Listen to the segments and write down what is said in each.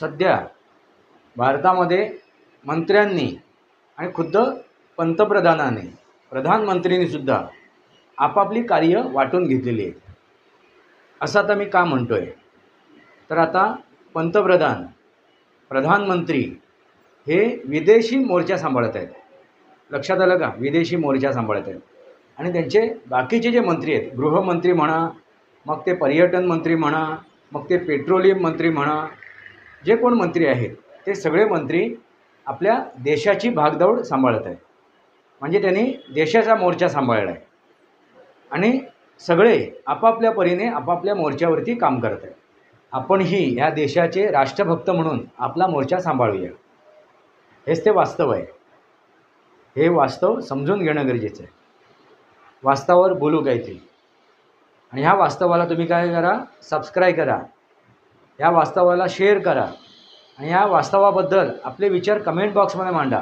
सध्या भारतामध्ये मंत्र्यांनी आणि खुद्द पंतप्रधानाने प्रधानमंत्रींनीसुद्धा आपापली कार्य वाटून घेतलेली आहेत. असं आता मी का म्हणतो आहे तर आता पंतप्रधान प्रधानमंत्री हे विदेशी मोर्चा सांभाळत आहेत. लक्षात आलं का? विदेशी मोर्चा सांभाळत आहेत. आणि त्यांचे बाकीचे जे मंत्री आहेत गृहमंत्री म्हणा मग ते पर्यटन मंत्री म्हणा मग ते पेट्रोलियम मंत्री म्हणा जे कोण मंत्री आहेत ते सगळे मंत्री आपल्या देशाची भागदौड सांभाळत आहेत. म्हणजे त्यांनी देशाचा मोर्चा सांभाळला आहे. आणि सगळे आपापल्या परीने आपापल्या मोर्चावरती काम करत आहेत. आपणही ह्या देशाचे राष्ट्रभक्त म्हणून आपला मोर्चा सांभाळूया. हेच ते वास्तव आहे. हे वास्तव समजून घेणं गरजेचं आहे. वास्तवावर बोलू काहीतरी आणि ह्या वास्तवाला तुम्ही काय करा? सबस्क्राईब करा. ह्या वास्तवाला शेअर करा. आणि ह्या वास्तवाबद्दल आपले विचार कमेंट बॉक्समध्ये मांडा.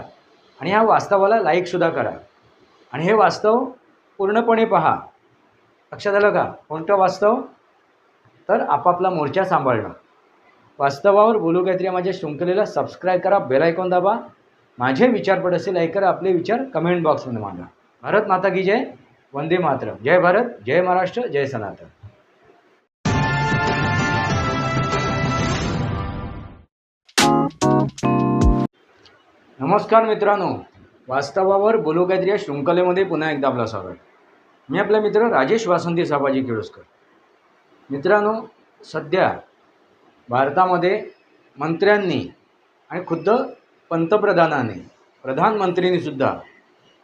आणि ह्या वास्तवाला लाईकसुद्धा करा. आणि हे वास्तव पूर्णपणे पहा. लक्षात आलं का? कोणतं वास्तव? तर आपापला मोर्चा सांभाळणं. वास्तवावर बोलू काहीतरी माझ्या शृंखलेला सबस्क्राईब करा बेल दाबा. माझे विचार पड असेल लाईक करा आपले विचार कमेंट बॉक्समध्ये मांडा. भारत माता की जय वंदे मातरम. जय भारत जय महाराष्ट्र जय सनातन. नमस्कार मित्रांनो. वास्तवावर बोलू या शृंखलेमध्ये पुन्हा एकदा आपला स्वागत. मी आपला मित्र राजेश वासंती साबाजी केळुसकर. मित्रांनो सध्या भारतामध्ये मंत्र्यांनी आणि खुद्द पंतप्रधानाने प्रधानमंत्रीनीसुद्धा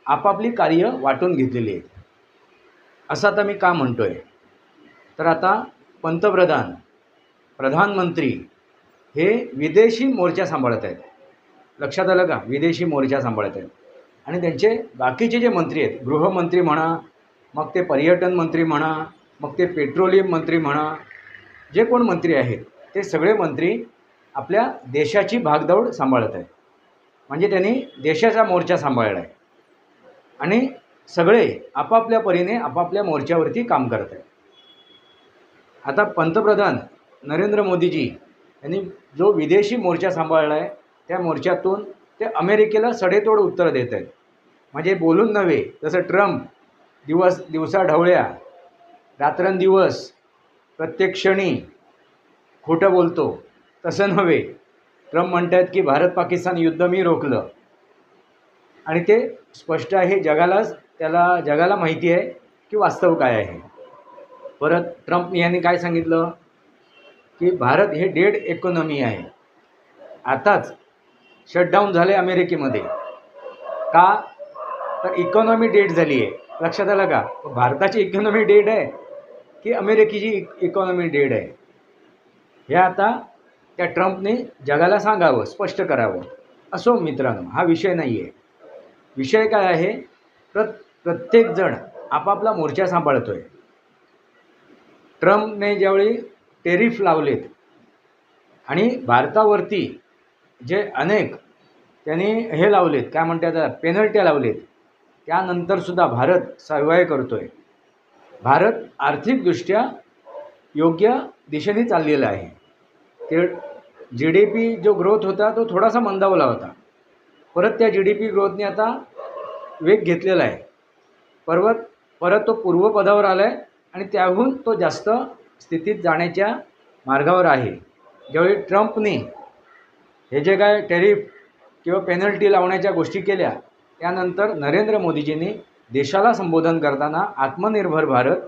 आपापली कार्य वाटून घेतलेली आहेत. असं आता मी का म्हणतो आहे तर आता पंतप्रधान प्रधानमंत्री हे विदेशी मोर्चा सांभाळत आहेत. लक्षात आलं का? विदेशी मोर्चा सांभाळत आहेत आणि त्यांचे बाकीचे जे मंत्री आहेत गृहमंत्री म्हणा मग ते पर्यटन मंत्री म्हणा मग ते पेट्रोलियम मंत्री म्हणा जे कोण मंत्री आहेत ते सगळे मंत्री आपल्या देशाची भागदौड सांभाळत आहेत म्हणजे त्यांनी देशाचा मोर्चा सांभाळला आहे आणि सगळे आपापल्या परीने आपापल्या मोर्चावरती काम करत आहेत आता पंतप्रधान नरेंद्र मोदीजी यांनी जो विदेशी मोर्चा सांभाळला आहे त्या मोर्चातून ते अमेरिकेला सडेतोड उत्तर देत आहेत. म्हणजे बोलून नव्हे जसं ट्रम्प दिवस दिवसा ढवळ्या रात्रंदिवस प्रत्येक क्षणी खोटं बोलतो तसं नव्हे. ट्रम्प म्हणत आहेत की भारत पाकिस्तान युद्ध मी रोखलं. आणि ते स्पष्ट आहे जगालाच त्याला जगाला माहिती आहे की वास्तव काय आहे. परत ट्रम्प यांनी काय सांगितलं? की भारत हे डेड इकॉनॉमी आहे. आताच शटडाऊन झाले अमेरिकेमध्ये. का? तर इकॉनॉमी डेट झाली आहे लक्षात आलं का? भारताची इकॉनॉमी डेट आहे की अमेरिकेची इकॉनॉमी डेड आहे? हे आता त्या ट्रम्पने जगाला सांगावं स्पष्ट करावं. असो मित्रांनो हा विषय नाही आहे विषय काय आहे? प्र प्रत्येकजण आपापला मोर्चा सांभाळतो आहे ट्रम्पने ज्यावेळी टेरिफ लावलेत आणि भारतावरती जे अनेक त्यांनी हे लावलेत काय म्हणतात त्याला पेनल्ट्या लावलेत त्यानंतरसुद्धा भारत सर्वाय करतो आहे भारत आर्थिकदृष्ट्या योग्य दिशेने चाललेला आहे. ते जी डी पी जो ग्रोथ होता तो थोडासा मंदावला होता. परत त्या जी डी पी ग्रोथने आता वेग घेतलेला आहे. परत परत तो पूर्वपदावर आला आहे आणि त्याहून तो जास्त स्थितीत जाण्याच्या मार्गावर आहे. ज्यावेळी ट्रम्पने हे जे काय टेरिफ किंवा पेनल्टी लावण्याच्या गोष्टी केल्या त्यानंतर नरेंद्र मोदीजींनी देशाला संबोधन करताना आत्मनिर्भर भारत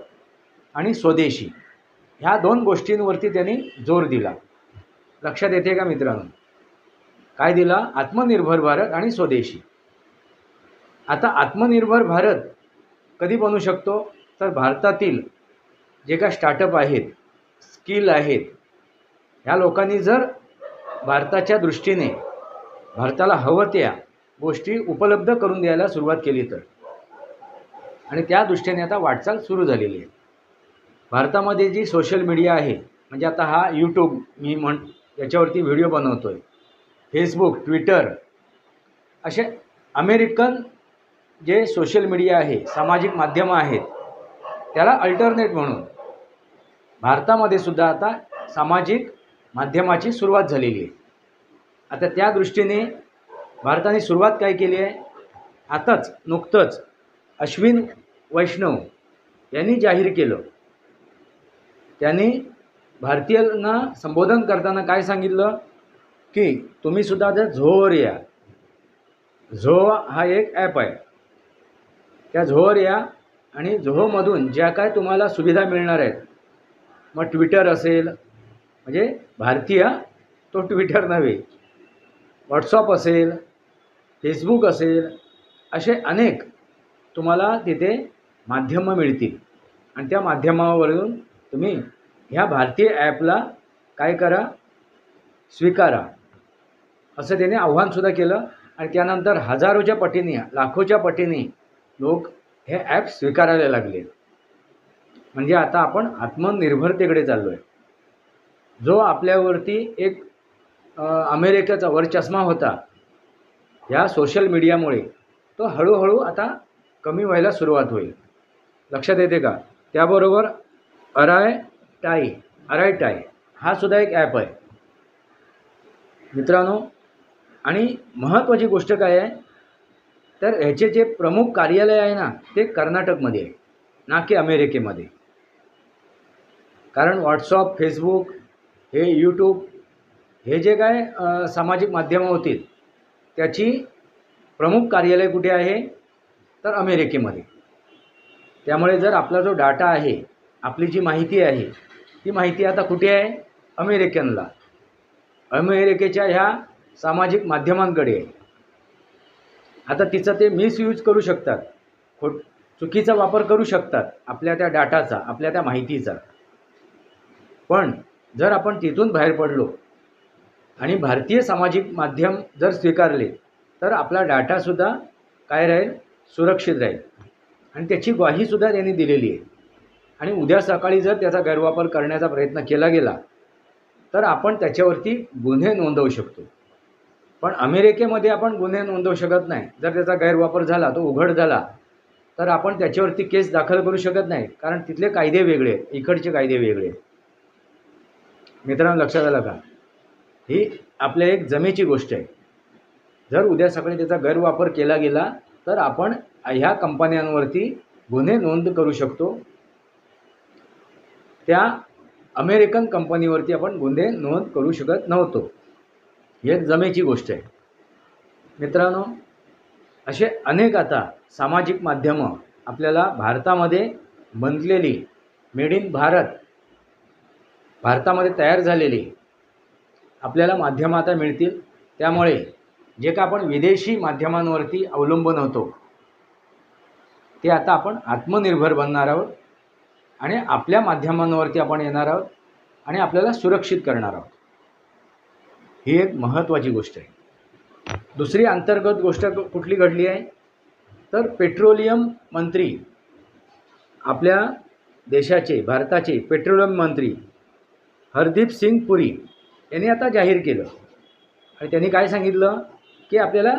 आणि स्वदेशी ह्या दोन गोष्टींवरती त्यांनी जोर दिला. लक्षात येते का मित्रांनो? काय दिला? आत्मनिर्भर भारत आणि स्वदेशी. आता आत्मनिर्भर भारत कधी बनू शकतो? तर भारतातील जे काय स्टार्टअप आहेत स्किल आहेत ह्या लोकांनी जर भारताच्या दृष्टीने भारताला हवं त्या गोष्टी उपलब्ध करून द्यायला सुरुवात केली तर. आणि त्या दृष्टीने आता वाटचाल सुरू झालेली आहे. भारतामध्ये जी सोशल मीडिया आहे म्हणजे आता हा यूट्यूब मी म्हण याच्यावरती व्हिडिओ बनवतो आहे फेसबुक ट्विटर असे अमेरिकन जे सोशल मीडिया आहे सामाजिक माध्यमं आहेत त्याला अल्टरनेट म्हणून. भारतामध्ये सुद्धा आता सामाजिक माध्यमाची सुरुवात झालेली आहे. आता त्या दृष्टीने भारताने सुरुवात काय केली आहे? आताच नुकतंच अश्विन वैष्णव यांनी जाहीर केलं. त्यांनी भारतीयांना संबोधन करताना काय सांगितलं? की तुम्हीसुद्धा त्या झोवर या. झो हा एक ॲप आहे. त्या झोवर या आणि झोमधून ज्या काय तुम्हाला सुविधा मिळणार आहेत मग ट्विटर असेल म्हणजे भारतीय तो ट्विटर नव्हे. व्हॉट्सअप असेल फेसबुक असेल असे अनेक तुम्हाला तिथे माध्यमं मिळतील. आणि त्या माध्यमावरून तुम्ही ह्या भारतीय ॲपला काय करा? स्वीकारा. असं त्याने आव्हानसुद्धा केलं. आणि त्यानंतर हजारोच्या पटीने लाखोच्या पटीने लोक हे ॲप स्वीकारायला लागले. म्हणजे आता आपण आत्मनिर्भरतेकडे चाललो आहे जो आपल्यावरती एक अमेरिकेचा वरचष्मा होता ह्या सोशल मीडियामुळे तो हळूहळू आता कमी व्हायला सुरुवात होईल. लक्षात येते का? त्याबरोबर अराय टाय अराय टाय हा सुद्धा एक ॲप आहे. मित्रांनो आणि महत्त्वाची गोष्ट काय आहे? तर ह्याचे जे प्रमुख कार्यालय आहे ना ते कर्नाटकमध्ये आहे ना की अमेरिकेमध्ये. कारण व्हॉट्सअप फेसबुक हे यूट्यूब हे जे काय सामाजिक माध्यमं होतील त्याची प्रमुख कार्यालय कुठे आहे? तर अमेरिकेमध्ये. त्यामुळे जर आपला जो डाटा आहे आपली जी माहिती आहे ती माहिती आता कुठे आहे? अमेरिकनला. अमेरिकेच्या ह्या सामाजिक माध्यमांकडे आहे. आता तिचं ते मिसयूज करू शकतात. खोट चुकीचा वापर करू शकतात आपल्या त्या डाटाचा आपल्या त्या माहितीचा. पण जर आपण तिथून बाहेर पडलो आणि भारतीय सामाजिक माध्यम जर स्वीकारले तर आपला डाटासुद्धा काय राहील? सुरक्षित राहील. आणि त्याची ग्वाहीसुद्धा त्यांनी दिलेली आहे. आणि उद्या सकाळी जर त्याचा गैरवापर करण्याचा प्रयत्न केला गेला तर आपण त्याच्यावरती गुन्हे नोंदवू शकतो. पण अमेरिकेमध्ये आपण गुन्हे नोंदवू शकत नाही. जर त्याचा गैरवापर झाला तो उघड झाला तर आपण त्याच्यावरती केस दाखल करू शकत नाही. कारण तिथले कायदे वेगळे इकडचे कायदे वेगळे. आहेत मित्रांनो लक्षात आलं का? ही आपल्या एक जमेची गोष्ट आहे. जर उद्या सकाळी त्याचा गैरवापर केला गेला तर आपण ह्या कंपन्यांवरती गुन्हे नोंद करू शकतो. त्या अमेरिकन कंपनीवरती आपण गुन्हे नोंद करू शकत नव्हतो. ही एक जमेची गोष्ट आहे. मित्रांनो असे अनेक आता सामाजिक माध्यमं आपल्याला भारतामध्ये बनलेली मेड इन भारत भारतामध्ये तयार झालेली आपल्याला माध्यमं आता मिळतील. त्यामुळे जे का आपण विदेशी माध्यमांवरती अवलंबून होतो ते आता आपण आत्मनिर्भर बनणार आहोत आणि आपल्या माध्यमांवरती आपण येणार आहोत आणि आपल्याला सुरक्षित करणार आहोत. ही एक महत्त्वाची गोष्ट आहे. दुसरी अंतर्गत गोष्ट कुठली घडली आहे? तर पेट्रोलियम मंत्री आपल्या देशाचे भारताचे पेट्रोलियम मंत्री हरदीप सिंग पुरी यांनी आता जाहीर केलं. आणि त्यांनी काय सांगितलं? की आपल्याला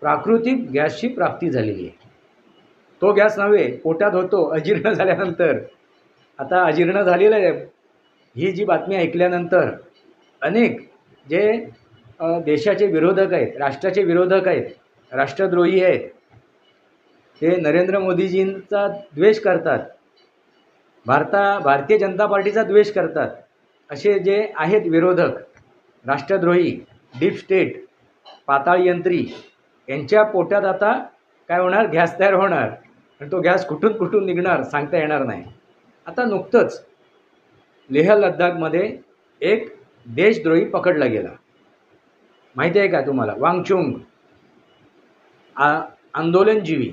प्राकृतिक गॅसची प्राप्ती झालेली आहे. तो गॅस नव्हे पोटात होतो अजीर्ण झाल्यानंतर. आता अजीर्ण झालेलं आहे. ही जी बातमी ऐकल्यानंतर अनेक जे देशाचे विरोधक आहेत राष्ट्राचे विरोधक आहेत राष्ट्रद्रोही आहेत ते नरेंद्र मोदीजींचा द्वेष करतात. भारता भारतीय जनता पार्टीचा द्वेष करतात. असे जे आहेत विरोधक राष्ट्रद्रोही डीप स्टेट पाताळयंत्री यांच्या पोटात आता काय होणार? गॅस तयार होणार. आणि तो गॅस कुठून कुठून निघणार सांगता येणार नाही. आता नुकतंच लेह लद्दाखमध्ये एक देशद्रोही पकडला गेला. माहिती आहे का तुम्हाला? वांगचुंग आ आंदोलनजीवी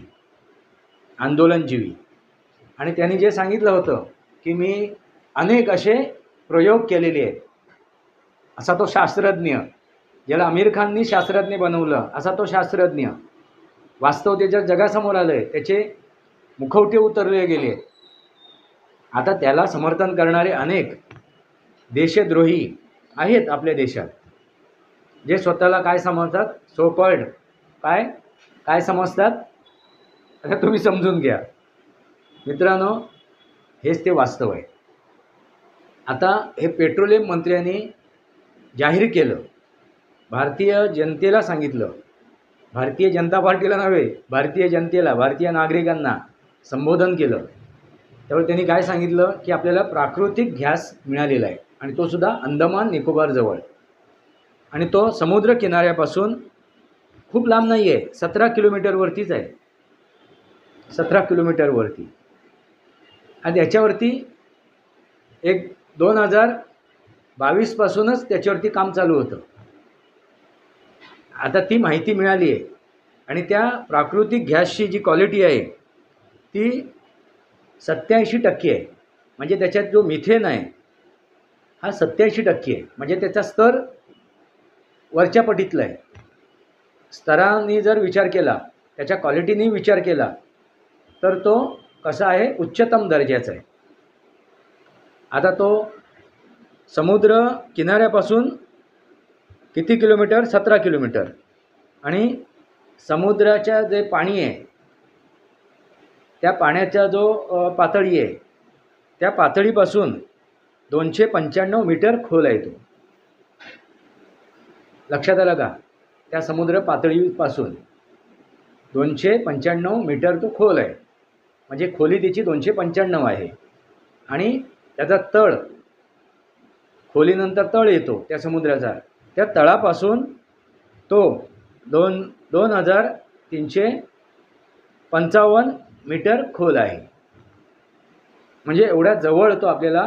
आंदोलनजीवी. आणि त्यांनी जे सांगितलं होतं की मी अनेक असे प्रयोग केलेले आहेत असा तो शास्त्रज्ञ ज्याला आमिर खाननी शास्त्रज्ञ बनवलं असा तो शास्त्रज्ञ. वास्तव त्याच्या जगासमोर आलं आहे त्याचे मुखवटे उतरले गेले. आता त्याला समर्थन करणारे अनेक देशद्रोही आहेत आपल्या देशात. जे स्वतःला काय समजतात? सो कॉल्ड काय? काय समजतात? आता तुम्ही समजून घ्या. मित्रांनो हेच ते वास्तव आहे. आता हे पेट्रोलियम मंत्र्यांनी जाहीर केलं. भारतीय जनतेला सांगितलं. भारतीय जनता पार्टीला नव्हे भारतीय जनतेला भारतीय नागरिकांना संबोधन केलं. त्यामुळे त्यांनी काय सांगितलं? की आपल्याला प्राकृतिक गॅस मिळालेला आहे आणि तो सुद्धा अंदमान निकोबारजवळ आणि तो समुद्र किनाऱ्यापासून खूप लांब नाही आहे सतरा किलोमीटरवरतीच आहे. सतरा किलोमीटरवरती आणि याच्यावरती एक दोन हजार बावीसपासूनच त्याच्यावरती काम चालू होतं. आता ती माहिती मिळाली आहे. आणि त्या प्राकृतिक गॅसची जी क्वालिटी आहे ती सत्याऐंशी टक्के आहे. म्हणजे त्याच्यात जो मिथेन आहे हा सत्याऐंशी टक्के आहे. म्हणजे त्याचा स्तर वरच्या पटीतला आहे. स्तरांनी जर विचार केला त्याच्या क्वालिटीनी विचार केला तर तो कसा आहे? उच्चतम दर्जाचा आहे. आता तो समुद्र किनाऱ्यापासून किती किलोमीटर? सतरा किलोमीटर. आणि समुद्राच्या जे पाणी आहे त्या पाण्याचा जो पातळी आहे त्या पातळीपासून दोनशे पंच्याण्णव मीटर खोल आहे तो. लक्षात आलं का? त्या समुद्र पातळीपासून दोनशे पंच्याण्णव मीटर तो खोल आहे. म्हणजे खोली त्याची दोनशे पंच्याण्णव आहे. आणि त्याचा तळ खोलीनंतर तळ येतो त्या समुद्राचा. त्या तळापासून तो दोन दोन हजार तीनशे पंचावन्न मीटर खोल आहे. म्हणजे एवढ्या जवळ तो आपल्याला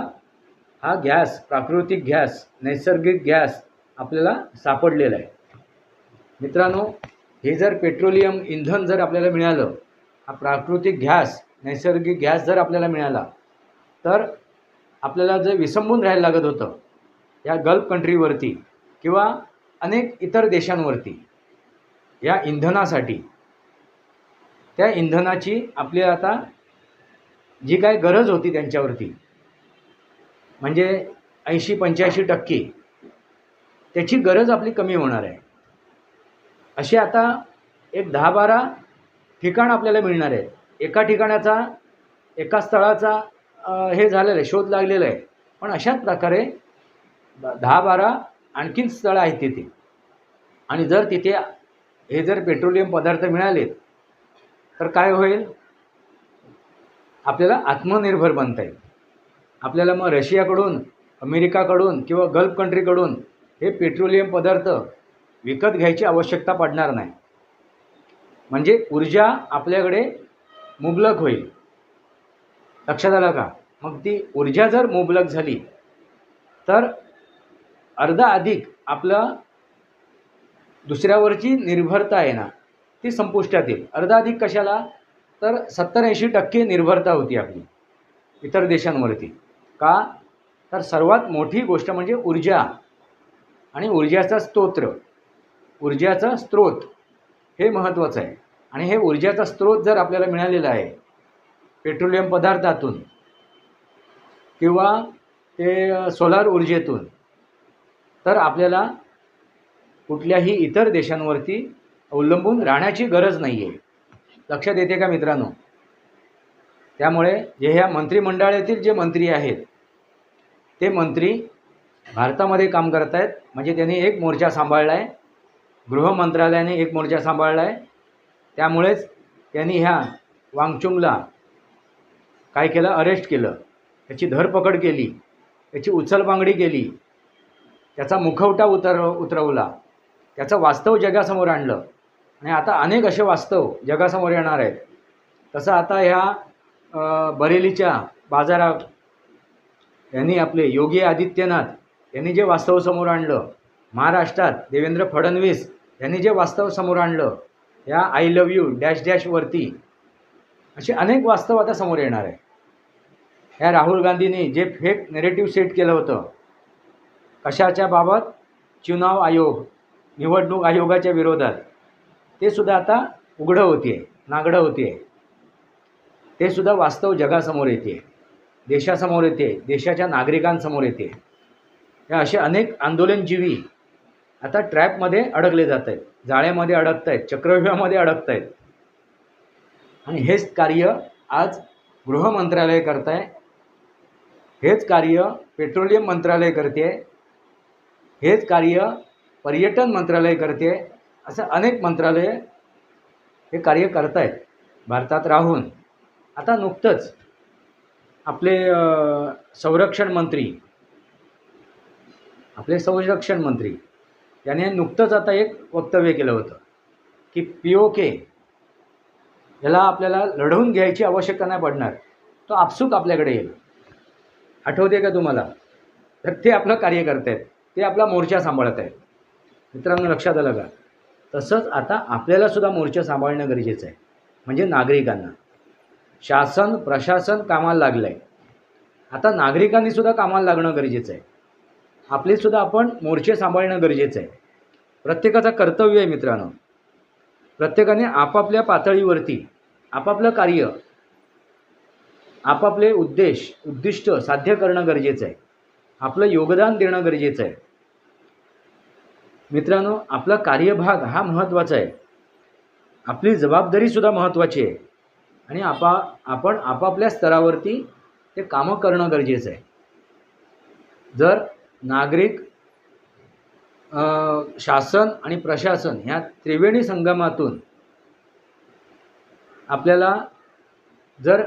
हा गॅस प्राकृतिक गॅस नैसर्गिक गॅस आपल्याला सापडलेला आहे. मित्रांनो हे जर पेट्रोलियम इंधन जर आपल्याला मिळालं हा प्राकृतिक गॅस नैसर्गिक गॅस जर आपल्याला मिळाला तर आपल्याला जे विसंबून राहायला लागत होतं या गल्फ कंट्रीवरती किंवा अनेक इतर देशांवरती या इंधनासाठी त्या इंधनाची आपली आता जी काय गरज होती त्यांच्यावरती म्हणजे ऐंशी पंच्याऐंशी टक्के त्याची गरज आपली कमी होणार आहे. असे आता एक दहा बारा ठिकाण आपल्याला मिळणार आहेत. एका ठिकाणाचा एका स्थळाचा हे झालेलं आहे शोध लागलेला आहे. पण अशाच प्रकारे दहा बारा आणखीन स्थळं आहेत तिथे. आणि जर तिथे हे जर पेट्रोलियम पदार्थ मिळालेत तर काय होईल? आपल्याला आत्मनिर्भर बनता येईल. आपल्याला मग रशियाकडून अमेरिकाकडून किंवा गल्फ कंट्रीकडून हे पेट्रोलियम पदार्थ विकत घ्यायची आवश्यकता पडणार नाही. म्हणजे ऊर्जा आपल्याकडे मुबलक होईल. लक्षात आलं का? मग ती ऊर्जा जर मुबलक झाली तर अर्धा अधिक आपलं दुसऱ्यावरची निर्भरता आहे ना ती संपुष्टात येईल. अर्धा अधिक कशाला? तर सत्तर ऐंशी टक्के निर्भरता होती आपली इतर देशांवरती. का? तर सर्वात मोठी गोष्ट म्हणजे ऊर्जा. आणि ऊर्जाचा स्तोत्र ऊर्जाचा स्रोत हे महत्त्वाचं आहे. आणि हे ऊर्जाचा स्रोत जर आपल्याला मिळालेला आहे पेट्रोलियम पदार्थातून किंवा ते सोलार ऊर्जेतून. तर आपल्याला कुठल्याही इतर देशांवरती अवलंबून राहण्याची गरज नाही आहे लक्षात येते का मित्रांनो? त्यामुळे जे ह्या मंत्रिमंडळातील जे मंत्री आहेत ते मंत्री भारतामध्ये काम करत आहेत म्हणजे त्यांनी एक मोर्चा सांभाळला आहे गृह मंत्रालयाने एक मोर्चा सांभाळला आहे त्यामुळेच त्यांनी ह्या वांगचुंगला काय केलं? अरेस्ट केलं. त्याची धरपकड केली त्याची उचलबांगडी केली त्याचा मुखवटा उतर उतरवला त्याचं वास्तव जगासमोर आणलं. आणि आता अनेक असे वास्तव जगासमोर येणार आहेत. तसं आता ह्या बरेलीच्या बाजारात यांनी आपले योगी आदित्यनाथ यांनी जे वास्तव समोर आणलं महाराष्ट्रात देवेंद्र फडणवीस यांनी जे वास्तव समोर आणलं या आय लव्ह यू डॅश डॅशवरती असे अनेक वास्तव आता समोर येणार आहे ह्या राहुल गांधींनी जे फेक नेरेटिव्ह सेट केलं होतं कशाच्या बाबत? चुनाव आयोग निवडणूक आयोगाच्या विरोधात. ते सुद्धा आता उघडं होते नागडं होते ते सुद्धा वास्तव जगासमोर येते देशासमोर येते देशाच्या नागरिकांसमोर येते या असे अनेक आंदोलनजीवी आता ट्रॅपमध्ये अडकले जात आहेत जाळ्यामध्ये अडकत आहेत चक्रव्यूहामध्ये अडकत आहेत आणि हेच कार्य आज गृह मंत्रालय करत आहे हेच कार्य पेट्रोलियम मंत्रालय करते. हेच कार्य पर्यटन मंत्रालय करते. असं अनेक मंत्रालय हे कार्य करत आहेत भारतात राहून. आता नुकतंच आपले संरक्षण मंत्री आपले संरक्षण मंत्री याने नुकतंच आता एक वक्तव्य केलं होतं की पी ओ के याला आपल्याला लढवून घ्यायची आवश्यकता नाही पडणार. तो आपसूक आपल्याकडे येईल. आठवते का तुम्हाला? तर ते आपलं कार्य करत आहेत. ते आपला मोर्चा सांभाळत आहेत. मित्रांनो लक्षात आलं का? तसंच आता आपल्याला सुद्धा मोर्चा सांभाळणं गरजेचं आहे. म्हणजे नागरिकांना. शासन प्रशासन कामाला लागलं आहे आता नागरिकांनीसुद्धा कामाला लागणं गरजेचं आहे. आपलेसुद्धा आपण मोर्चे सांभाळणं गरजेचं आहे. प्रत्येकाचं कर्तव्य आहे मित्रांनो. प्रत्येकाने आपापल्या पातळीवरती आपापलं कार्य आपापले उद्देश उद्दिष्ट साध्य करणं गरजेचं आहे. आपलं योगदान देणं गरजेचं आहे. मित्रांनो आपला कार्यभाग हा महत्त्वाचा आहे. आपली जबाबदारीसुद्धा महत्त्वाची आहे. आणि आपा आपण आपापल्या स्तरावरती ते कामं करणं गरजेचं आहे. जर नागरिक शासन आणि प्रशासन ह्या त्रिवेणी संगमातून आपल्याला जर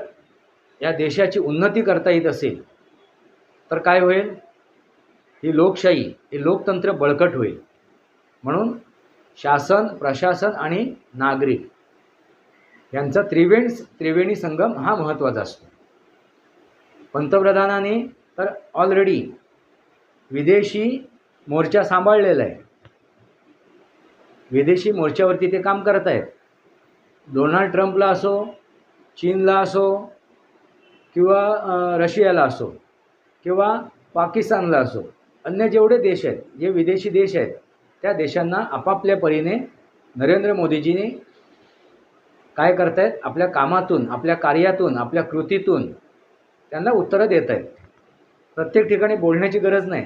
या देशाची उन्नती करता येत असेल तर काय होईल? ही लोकशाही हे लोकतंत्र बळकट होईल. म्हणून शासन प्रशासन आणि नागरिक यांचा त्रिवेणी त्रिवेणी संगम हा महत्त्वाचा असतो. पंतप्रधानाने तर ऑलरेडी विदेशी मोर्चा सांभाळलेला आहे. विदेशी मोर्चावरती ते काम करत आहेत डोनाल्ड ट्रम्पला असो चीनला असो किंवा रशियाला असो किंवा पाकिस्तानला असो अन्य जेवढे देश आहेत जे विदेशी देश आहेत त्या देशांना आपापल्या परीने नरेंद्र मोदीजींनी काय करतायत आपल्या कामातून आपल्या कार्यातून आपल्या कृतीतून त्यांना उत्तरं देत आहेत प्रत्येक ठिकाणी बोलण्याची गरज नाही.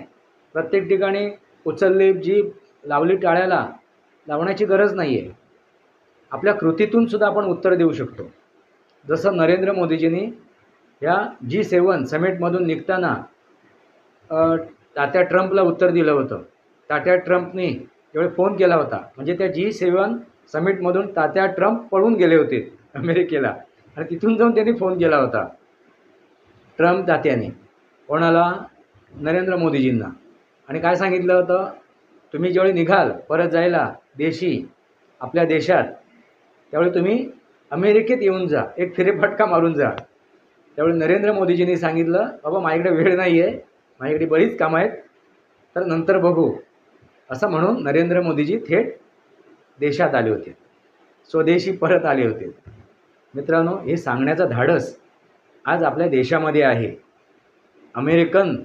प्रत्येक ठिकाणी उचलली जीभ लावली टाळ्याला लावण्याची गरज नाही आहे आपल्या कृतीतून सुद्धा आपण उत्तर देऊ शकतो. जसं नरेंद्र मोदीजींनी या जी सेवन समेटमधून निघताना तात्या ट्रम्पला उत्तर दिलं होतं. तात्या ट्रम्पनी त्यावेळी फोन केला होता. म्हणजे त्या जी सेवन समिटमधून तात्या ट्रम्प पळून गेले होते अमेरिकेला. आणि तिथून जाऊन त्यांनी फोन केला होता. ट्रम्प तात्याने. कोणाला? नरेंद्र मोदीजींना. आणि काय सांगितलं होतं? तुम्ही ज्यावेळी निघाल परत जायला देशी आपल्या देशात त्यावेळी तुम्ही अमेरिकेत येऊन जा. एक फेरेफटका मारून जा. त्यावेळी नरेंद्र मोदीजींनी सांगितलं बाबा माझ्याकडे वेळ नाही आहे माझ्याकडे बरीच कामं आहेत तर नंतर बघू. असं म्हणून नरेंद्र मोदीजी थेट देशात आले होते. स्वदेशी परत आले होते. मित्रांनो हे सांगण्याचं धाडस आज आपल्या देशामध्ये आहे. अमेरिकन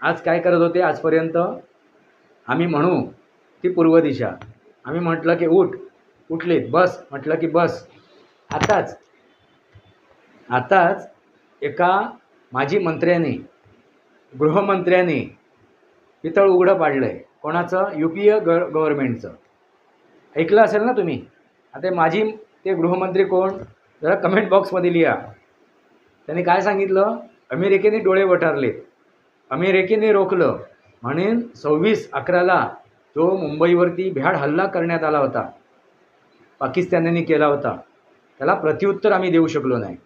आज काय करत होते आजपर्यंत? आम्ही म्हणू ती पूर्व दिशा. आम्ही म्हटलं की उठ उठलेत बस म्हटलं की बस. आताच आताच एका माजी मंत्र्याने गृहमंत्र्याने पितळ उघडं पाडलं आहे कोणाचं? यू पी ए ग गव्हर्मेंटचं ऐकलं असेल ना तुम्ही? आता माजी ते गृहमंत्री कोण? जरा कमेंट बॉक्समध्ये लिहा. त्यांनी काय सांगितलं? अमेरिकेने डोळे वटारले अमेरिकेने रोखलं. म्हणेन सव्वीस अकराला जो मुंबईवरती भ्याड हल्ला करण्यात आला होता पाकिस्तानाने केला होता त्याला प्रत्युत्तर आम्ही देऊ शकलो नाही.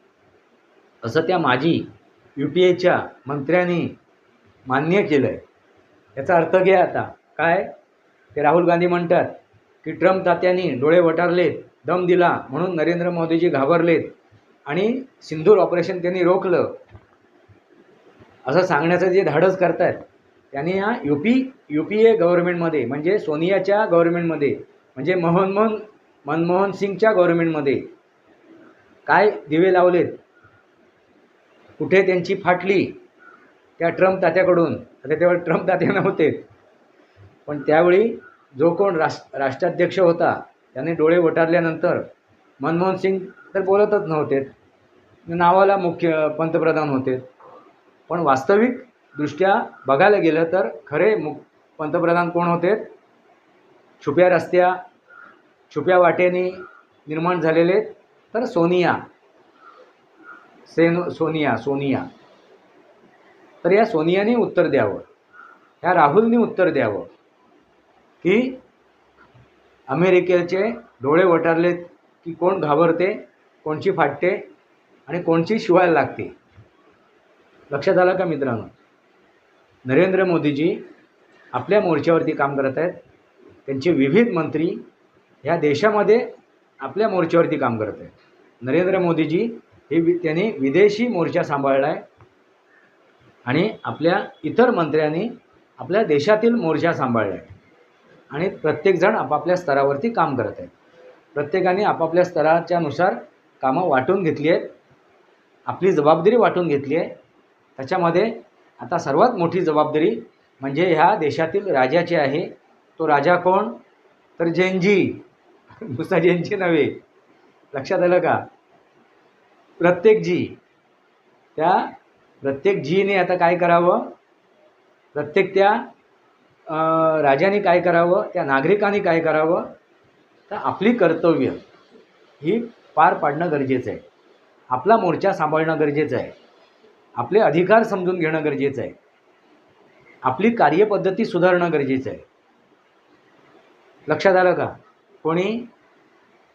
असं त्या माजी यू पी एच्या मंत्र्यांनी मान्य केलं आहे याचा अर्थ घ्या आता. काय? ते राहुल गांधी म्हणतात की ट्रम्प तात्यांनी डोळे वटारलेत दम दिला म्हणून नरेंद्र मोदीजी घाबरलेत आणि सिंदूर ऑपरेशन त्यांनी रोखलं. असं सांगण्याचं जे धाडस करतायत त्यांनी या U P U P A गव्हर्मेंटमध्ये म्हणजे सोनियाच्या गव्हर्मेंटमध्ये म्हणजे मनमोहन मनमोहन सिंगच्या गव्हर्मेंटमध्ये काय दिवे लावलेत? कुठे त्यांची फाटली? त्या ट्रम्प तात्याकडून आता तेव्हा ट्रम्प तात्या नव्हते. पण त्यावेळी जो कोण राष्ट्र राष्ट्राध्यक्ष होता त्याने डोळे वटारल्यानंतर मनमोहन सिंग तर बोलतच नव्हते. नावाला मुख्य पंतप्रधान होते. पण वास्तविकदृष्ट्या बघायला गेलं तर खरे मुख पंतप्रधान कोण होते? छुप्या रस्त्या छुप्या वाटेने निर्माण झालेले तर सोनिया. सेन सोनिया सोनिया. तर या सोनियाने उत्तर द्यावं. ह्या राहुलने उत्तर द्यावं की अमेरिकेचे डोळे वटारलेत की कोण घाबरते कोणची फाटते आणि कोणची शिवायला लागते. लक्षात आलं का मित्रांनो? नरेंद्र मोदीजी आपल्या मोर्चावरती काम करत आहेत. त्यांचे विविध मंत्री ह्या देशामध्ये आपल्या मोर्चावरती काम करत आहेत. नरेंद्र मोदीजी हे वि त्यांनी विदेशी मोर्चा सांभाळला आहे आणि आपल्या इतर मंत्र्यांनी आपल्या देशातील मोर्चा सांभाळला आहे आणि प्रत्येकजण आपापल्या स्तरावरती काम करत आहेत. प्रत्येकाने आपापल्या स्तराच्यानुसार कामं वाटून घेतली आहेत. आपली जबाबदारी वाटून घेतली आहे. त्याच्यामध्ये आता सर्वात मोठी जबाबदारी म्हणजे ह्या देशातील राजाची आहे. तो राजा कोण? तर जैनजी मुसा जैनजी नव्हे. लक्षात आलं का? प्रत्येक जी. त्या प्रत्येक जीने आता काय करावं? प्रत्येक त्या राजाने काय करावं? त्या नागरिकांनी काय करावं? तर आपली कर्तव्य ही पार पाडणं गरजेचं आहे. आपला मोर्चा सांभाळणं गरजेचं आहे. आपले अधिकार समजून घेणं गरजेचं आहे. आपली कार्यपद्धती सुधारणं गरजेचं आहे. लक्षात आलं का? कोणी?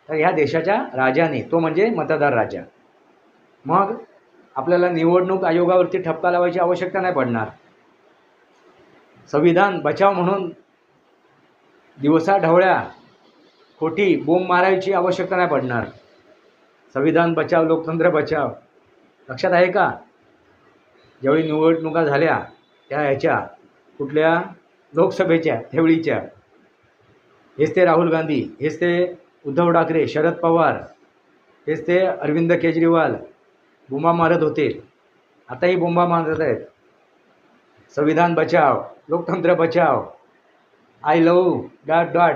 तर ह्या देशाच्या राजाने तो म्हणजे मतदार राजा. मग आपल्याला निवडणूक आयोगावरती ठपका लावायची आवश्यकता नाही पडणार. संविधान बचाव म्हणून दिवसा ढवळ्या खोटी बोंब मारायची आवश्यकता नाही पडणार. संविधान बचाव लोकतंत्र बचाव. लक्षात आहे का? ज्यावेळी निवडणुका झाल्या त्या ह्याच्या कुठल्या? लोकसभेच्या तेवळीच्या हेच ते राहुल गांधी हेच ते उद्धव ठाकरे शरद पवार हेच ते अरविंद केजरीवाल बोंबा मारत होते. आताही बोंबा मारत आहेत. संविधान बचाव लोकतंत्र बचाव. आय लव डॉट डॉट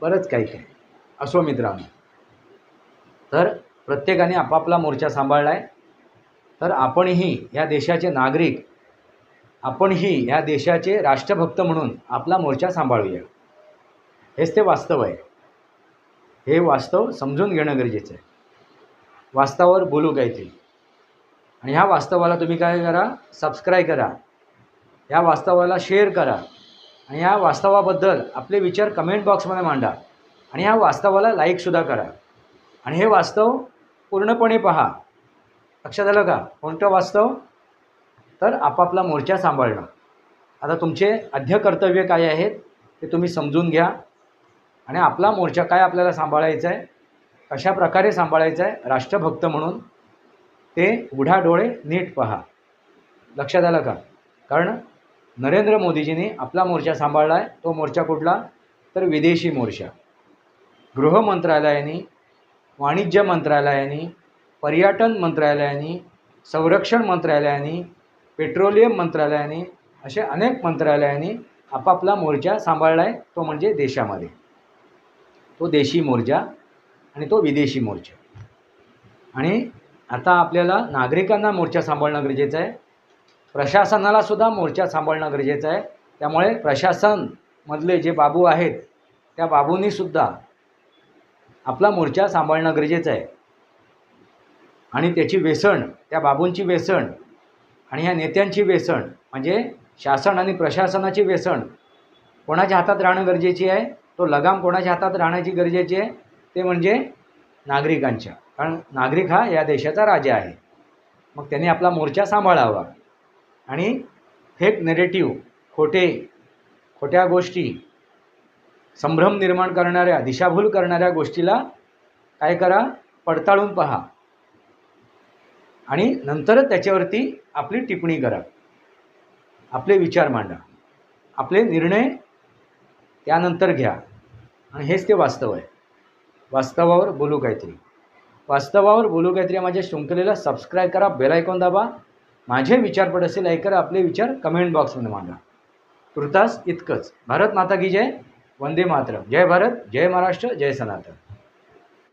बरंच काही काय असो मित्रांनो. तर प्रत्येकाने आपापला मोर्चा सांभाळला आहे तर आपणही या देशाचे नागरिक आपणही या देशाचे राष्ट्रभक्त म्हणून आपला मोर्चा सांभाळूया. हेच ते वास्तव आहे. हे वास्तव समजून घेणं गरजेचं आहे. वास्तवावर बोलू काहीतरी. आणि ह्या वास्तवाला तुम्ही काय करा? सबस्क्राईब करा. ह्या वास्तवाला शेअर करा. आणि ह्या वास्तवाबद्दल आपले विचार कमेंट बॉक्समध्ये मांडा. आणि ह्या वास्तवाला लाईकसुद्धा करा. आणि हे वास्तव पूर्णपणे पहा. लक्षात आलं का? कोणतं वास्तव? तर आपापला मोर्चा सांभाळणं. आता तुमचे अध्य कर्तव्य काय आहेत ते तुम्ही समजून घ्या. आणि आपला मोर्चा काय आपल्याला सांभाळायचा आहे कशा प्रकारे सांभाळायचं आहे राष्ट्रभक्त म्हणून. ते उघडा डोळे नीट पहा. लक्षात आलं का? कारण नरेंद्र मोदीजींनी आपला मोर्चा सांभाळला आहे तो मोर्चा कुठला? तर विदेशी मोर्चा. गृह मंत्रालयाने वाणिज्य मंत्रालयाने पर्यटन मंत्रालयाने संरक्षण मंत्रालयाने पेट्रोलियम मंत्रालयाने असे अनेक मंत्रालयांनी आपापला मोर्चा सांभाळला आहे तो म्हणजे देशामध्ये. तो देशी मोर्चा आणि तो विदेशी मोर्चा आणि आता आपल्याला नागरिकांना मोर्चा सांभाळणं गरजेचं आहे. प्रशासनाला सुद्धा मोर्चा सांभाळणं गरजेचं आहे. त्यामुळे प्रशासनमधले जे बाबू आहेत त्या बाबूंनीसुद्धा आपला मोर्चा सांभाळणं गरजेचं आहे. आणि त्याची वेसण त्या बाबूंची वेसण आणि ह्या नेत्यांची वेसण म्हणजे शासन आणि प्रशासनाची वेसण कोणाच्या हातात राहणं गरजेची आहे? तो लगाम कोणाच्या हातात राहण्याची गरजेची आहे? ते म्हणजे नागरिकांच्या. कारण नागरिक हा या देशाचा राजा आहे. मग त्याने आपला मोर्चा सांभाळावा. आणि फेक नेरेटिव्ह खोटे खोट्या गोष्टी संभ्रम निर्माण करणाऱ्या दिशाभूल करणाऱ्या गोष्टीला काय करा? पडताळून पहा. आणि नंतरच त्याच्यावरती आपली टिप्पणी करा. आपले विचार मांडा. आपले निर्णय त्यानंतर घ्या. आणि हेच ते वास्तव आहे. वास्तवावर बोलू काहीतरी. वास्तवावर बोलू काहीतरी माझ्या शृंखलेला सबस्क्राईब करा बेल आयकॉन दाबा. माझे विचार पड असेल ऐकर आपले विचार कमेंट बॉक्समध्ये मांडा. तुर्तास इतकंच. भारत माता की जय. वंदे मातरम. जय भारत जय महाराष्ट्र जय सनातन.